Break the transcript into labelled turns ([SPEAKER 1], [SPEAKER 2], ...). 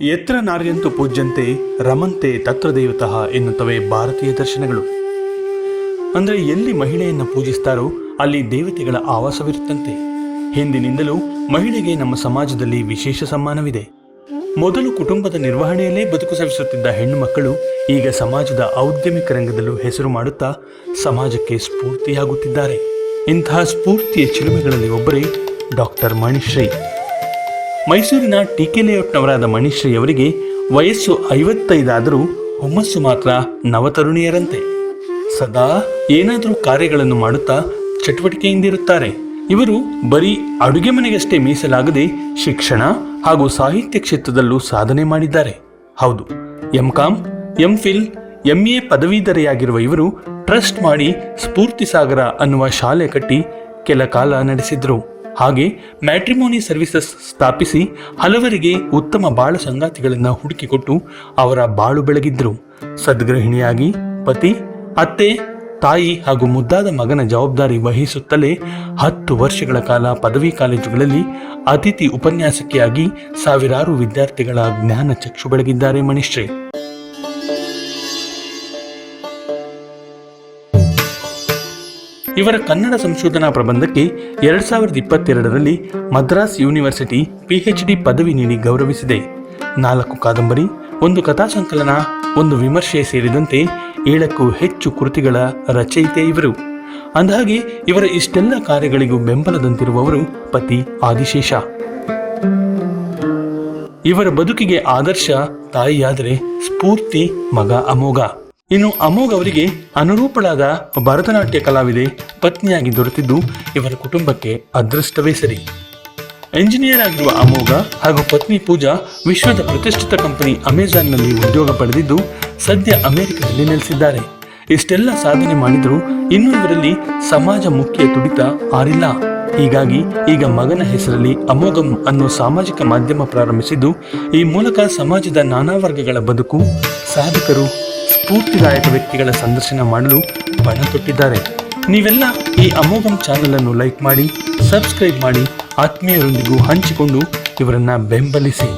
[SPEAKER 1] ಯತ್ರ ನಾರ್ಯಂತು ಪೂಜ್ಯಂತೆ ರಮಂತೆ ತತ್ರ ದೇವತಃ ಎನ್ನುತ್ತವೆ ಭಾರತೀಯ ದರ್ಶನಗಳು. ಅಂದರೆ ಎಲ್ಲಿ ಮಹಿಳೆಯನ್ನು ಪೂಜಿಸ್ತಾರೋ ಅಲ್ಲಿ ದೇವತೆಗಳ ಆವಾಸವಿರುತ್ತಂತೆ. ಹಿಂದಿನಿಂದಲೂ ಮಹಿಳೆಗೆ ನಮ್ಮ ಸಮಾಜದಲ್ಲಿ ವಿಶೇಷ ಸಮ್ಮಾನವಿದೆ. ಮೊದಲು ಕುಟುಂಬದ ನಿರ್ವಹಣೆಯಲ್ಲೇ ಬದುಕು ಸವಿಸುತ್ತಿದ್ದ ಹೆಣ್ಣು ಈಗ ಸಮಾಜದ ಔದ್ಯಮಿಕ ರಂಗದಲ್ಲೂ ಹೆಸರು ಮಾಡುತ್ತಾ ಸಮಾಜಕ್ಕೆ ಸ್ಫೂರ್ತಿಯಾಗುತ್ತಿದ್ದಾರೆ. ಇಂತಹ ಸ್ಫೂರ್ತಿಯ ಚಿಲುಮೆಗಳಲ್ಲಿ ಒಬ್ಬರೇ ಡಾಕ್ಟರ್ ಮಣಿಶ್ರೀ. ಮೈಸೂರಿನ ಟಿಕೆ ಲೇಔಟ್ನವರಾದ ಮಣಿಶ್ರೀ ಅವರಿಗೆ ವಯಸ್ಸು ಐವತ್ತೈದಾದರೂ ಹುಮ್ಮಸ್ಸು ಮಾತ್ರ ನವತರುಣಿಯರಂತೆ. ಸದಾ ಏನಾದರೂ ಕಾರ್ಯಗಳನ್ನು ಮಾಡುತ್ತಾ ಚಟುವಟಿಕೆಯಿಂದಿರುತ್ತಾರೆ. ಇವರು ಬರೀ ಅಡುಗೆ ಮನೆಗಷ್ಟೇ ಮೀಸಲಾಗದೆ ಶಿಕ್ಷಣ ಹಾಗೂ ಸಾಹಿತ್ಯ ಕ್ಷೇತ್ರದಲ್ಲೂ ಸಾಧನೆ ಮಾಡಿದ್ದಾರೆ. ಹೌದು M com M phil M A ಪದವೀಧರೆಯಾಗಿರುವ ಇವರು ಟ್ರಸ್ಟ್ ಮಾಡಿ ಸ್ಫೂರ್ತಿ ಸಾಗರ ಅನ್ನುವ ಶಾಲೆ ಕಟ್ಟಿ ಕೆಲ ಕಾಲ ನಡೆಸಿದ್ರು. ಹಾಗೆ ಮ್ಯಾಟ್ರಿಮೋನಿ ಸರ್ವಿಸಸ್ ಸ್ಥಾಪಿಸಿ ಹಲವರಿಗೆ ಉತ್ತಮ ಬಾಳು ಸಂಗಾತಿಗಳನ್ನು ಹುಡುಕಿಕೊಟ್ಟು ಅವರ ಬಾಳು ಬೆಳಗಿದ್ರು. ಸದ್ಗೃಹಿಣಿಯಾಗಿ ಪತಿ, ಅತ್ತೆ, ತಾಯಿ ಹಾಗೂ ಮುದ್ದಾದ ಮಗನ ಜವಾಬ್ದಾರಿ ವಹಿಸುತ್ತಲೇ ಹತ್ತು ವರ್ಷಗಳ ಕಾಲ ಪದವಿ ಕಾಲೇಜುಗಳಲ್ಲಿ ಅತಿಥಿ ಉಪನ್ಯಾಸಕಿಯಾಗಿ ಸಾವಿರಾರು ವಿದ್ಯಾರ್ಥಿಗಳ ಜ್ಞಾನ ಚಕ್ಷು ಬೆಳಗಿದ್ದಾರೆ ಮಣಿಶ್ರೀ ಇವರ ಕನ್ನಡ ಸಂಶೋಧನಾ ಪ್ರಬಂಧಕ್ಕೆ ಎರಡ್ ಸಾವಿರದ ಇಪ್ಪತ್ತೆರಡರಲ್ಲಿ ಮದ್ರಾಸ್ ಯೂನಿವರ್ಸಿಟಿ ಪಿಎಚ್ಡಿ ಪದವಿ ನೀಡಿ ಗೌರವಿಸಿದೆ. ನಾಲ್ಕು ಕಾದಂಬರಿ, ಒಂದು ಕಥಾ ಸಂಕಲನ, ಒಂದು ವಿಮರ್ಶೆ ಸೇರಿದಂತೆ ಏಳಕ್ಕೂ ಹೆಚ್ಚು ಕೃತಿಗಳ ರಚಯಿತೆ ಇವರು. ಅಂದಹಾಗೆ, ಇವರ ಇಷ್ಟೆಲ್ಲ ಕಾರ್ಯಗಳಿಗೂ ಬೆಂಬಲದಂತಿರುವವರು ಪತಿ ಆದಿಶೇಷ. ಇವರ ಬದುಕಿಗೆ ಆದರ್ಶ ತಾಯಿಯಾದರೆ ಸ್ಫೂರ್ತಿ, ಮಗ ಅಮೋಘ. ಇನ್ನು ಅಮೋಘ್ ಅವರಿಗೆ ಅನುರೂಪಳಾದ ಭರತನಾಟ್ಯ ಕಲಾವಿದೆ, ಪತ್ನಿಯಾಗಿ ದೊರೆತಿದ್ದು ಇವರ ಕುಟುಂಬಕ್ಕೆ ಅದೃಷ್ಟವೇ ಸರಿ. ಎಂಜಿನಿಯರ್ ಆಗಿರುವ ಅಮೋಘ ಹಾಗೂ ಪತ್ನಿ ಪೂಜಾ ವಿಶ್ವದ ಪ್ರತಿಷ್ಠಿತ ಕಂಪನಿ ಅಮೆಜಾನ್ನಲ್ಲಿ ಉದ್ಯೋಗ ಪಡೆದಿದ್ದು ಸದ್ಯ ಅಮೆರಿಕದಲ್ಲಿ ನೆಲೆಸಿದ್ದಾರೆ. ಇಷ್ಟೆಲ್ಲ ಸಾಧನೆ ಮಾಡಿದರೂ ಇನ್ನೂ ಇವರಲ್ಲಿ ಸಮಾಜ ಮುಖ್ಯ ತುಡಿತ ಆರಿಲ್ಲ. ಹೀಗಾಗಿ ಈಗ ಮಗನ ಹೆಸರಲ್ಲಿ ಅಮೋಘಂ ಅನ್ನೋ ಸಾಮಾಜಿಕ ಮಾಧ್ಯಮ ಪ್ರಾರಂಭಿಸಿದ್ದು ಈ ಮೂಲಕ ಸಮಾಜದ ನಾನಾ ವರ್ಗಗಳ ಬದುಕು ಸಾಧಕರು ಸ್ಫೂರ್ತಿದಾಯಕ ವ್ಯಕ್ತಿಗಳ ಸಂದರ್ಶನ ಮಾಡಲು ಬಣ ತೊಟ್ಟಿದ್ದಾರೆ. ನೀವೆಲ್ಲ ಈ ಅಮೋಘಂ ಚಾನೆಲ್ ಅನ್ನು ಲೈಕ್ ಮಾಡಿ ಸಬ್ಸ್ಕ್ರೈಬ್ ಮಾಡಿ, ಆತ್ಮೀಯರೊಂದಿಗೂ ಹಂಚಿಕೊಂಡು ಇವರನ್ನ ಬೆಂಬಲಿಸಿ.